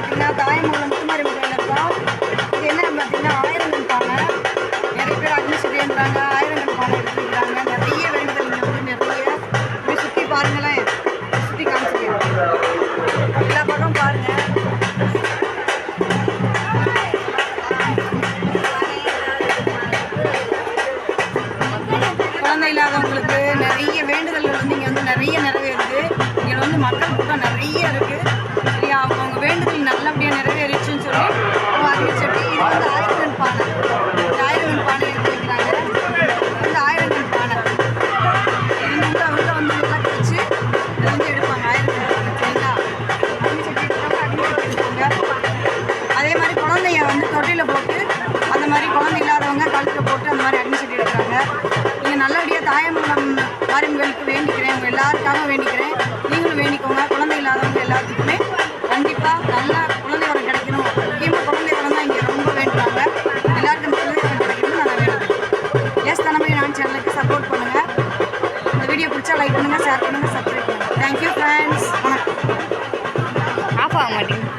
பார்த்தீங்கன்னா தாயமங்கலம் முத்துமாரி கோயில் இருக்கோம் இது என்னன்னு பார்த்தீங்கன்னா ஆயிரங்கன் பானை நிறைய பேர் அக்னி சுற்றின்றாங்க ஆயிரங்கன் பானை எடுத்துக்கிறாங்க நிறைய வேண்டுதல் வந்து நிறைய. இப்படி சுற்றி பாருங்களேன். சுற்றி காமிச்சிருக்கேன் எல்லா பக்கம் பாருங்க. குழந்தை இல்லாதவங்களுக்கு நிறைய வேண்டுதல்கள் வந்து இங்கே வந்து நிறைய நிறைவேறுது. இங்கே வந்து மக்கள் குழந்தைய வந்து தொட்டியில் போட்டு அந்த மாதிரி குழந்தை இல்லாதவங்க கழுத்தில் போட்டு அந்த மாதிரி அட்மிஷன் எடுக்கிறாங்க. நீங்கள் நல்லபடியாக தாயமூலம் வாரியங்களுக்கு வேண்டிக்கிறேன். உங்கள் எல்லாருக்காக வேண்டிக்கிறேன். நீங்களும் வேண்டிக்கோங்க. குழந்தை இல்லாதவங்க எல்லாத்துக்குமே கண்டிப்பாக நல்லா குழந்தை வரம் கிடைக்கணும். முக்கியமாக குழந்தை வரம் தான் இங்கே ரொம்ப வேண்டுறாங்க. எல்லாருக்கும் குழந்தை வரம் கிடைக்கணும் நான் வேண்டுகிறேன் எஸ் தனமே நான் சேனலுக்கு சப்போர்ட் பண்ணுங்கள் இந்த வீடியோ பிடிச்சா லைக் பண்ணுங்கள் ஷேர் பண்ணுங்கள் சப்ஸ்கிரைப் பண்ணுங்கள் தேங்க்யூ ஃப்ரெண்ட்ஸ் வணக்கம். ஆஃப் ஆக மாட்டேங்குது.